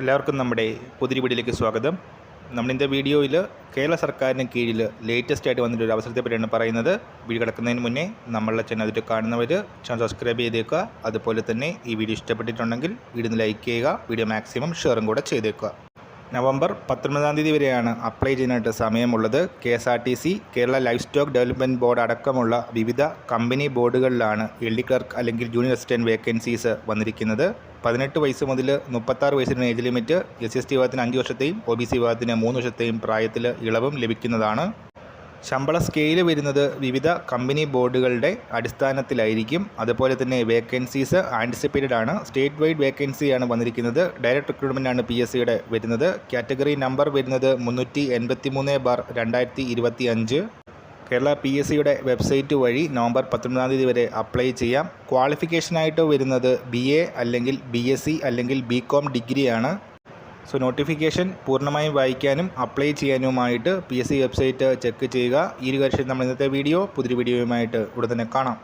എല്ലാവർക്കും നമ്മുടെ പുതിരി സ്വാഗതം. നമ്മളിന്റെ വീഡിയോയിൽ കേരള സർക്കാരിന് കീഴിൽ ലേറ്റസ്റ്റ് ആയിട്ട് വന്നിട്ട് ഒരു അവസരത്തെ പറ്റിയാണ് പറയുന്നത്. വീഡിയോ കിടക്കുന്നതിന് മുന്നേ നമ്മളുടെ ചാനൽ അതിൽ കാണുന്നവർ ചാനൽ സബ്സ്ക്രൈബ് ചെയ്തേക്കുക. അതുപോലെ തന്നെ ഈ വീഡിയോ ഇഷ്ടപ്പെട്ടിട്ടുണ്ടെങ്കിൽ വീഡിയോ ലൈക്ക് ചെയ്യുക. വീഡിയോ മാക്സിമം ഷെയറും കൂടെ ചെയ്തേക്കുക. നവംബർ പത്തൊൻപതാം തീയതി വരെയാണ് അപ്ലൈ ചെയ്യാനായിട്ട് സമയമുള്ളത്. K S R T C Kerala livestock development board അടക്കമുള്ള വിവിധ കമ്പനി ബോർഡുകളിലാണ് എൽ ഡി ക്ലർക്ക് അല്ലെങ്കിൽ ജൂനിയർ അസിസ്റ്റന്റ് വേക്കൻസീസ് വന്നിരിക്കുന്നത്. പതിനെട്ട് വയസ്സ് മുതൽ മുപ്പത്താറ് വയസ്സിന് age limit S S T വിഭാഗത്തിന് അഞ്ച് വർഷത്തെയും ഒ ബി സി വിഭാഗത്തിന് മൂന്ന് വർഷത്തെയും പ്രായത്തിൽ ഇളവും ലഭിക്കുന്നതാണ്. ശമ്പള സ്കെയിൽ വരുന്നത് വിവിധ കമ്പനി ബോർഡുകളുടെ അടിസ്ഥാനത്തിലായിരിക്കും. അതുപോലെ തന്നെ വേക്കൻസീസ് ആന്റിസിപ്പേറ്റഡ് ആണ്. സ്റ്റേറ്റ് വൈഡ് വേക്കൻസി ആണ് വന്നിരിക്കുന്നത്. ഡയറക്ട് റിക്രൂട്ട്മെന്റ് ആണ് പി എസ് സിയുടെ വരുന്നത്. കാറ്റഗറി നമ്പർ വരുന്നത് മുന്നൂറ്റി എൺപത്തി മൂന്ന് ബാർ രണ്ടായിരത്തി ഇരുപത്തി അഞ്ച് കേരള പി എസ് സിയുടെ വെബ്സൈറ്റ് വഴി നവംബർ പത്തൊൻപതാം തീയതി വരെ അപ്ലൈ ചെയ്യാം. ക്വാളിഫിക്കേഷനായിട്ട് വരുന്നത് ബി എ അല്ലെങ്കിൽ ബി എസ് സി അല്ലെങ്കിൽ ബി കോം ഡിഗ്രിയാണ്. സോ നോട്ടിഫിക്കേഷൻ പൂർണമായും വായിക്കാനും apply ചെയ്യാനുമായിട്ട് P S C website check ചെയ്യുക. ഈ ഒരു കാര്യം നമ്മൾ ഇന്നത്തെ വീഡിയോ പുതിയ വീഡിയോയുമായിട്ട് ഉടൻ തന്നെ കാണാം.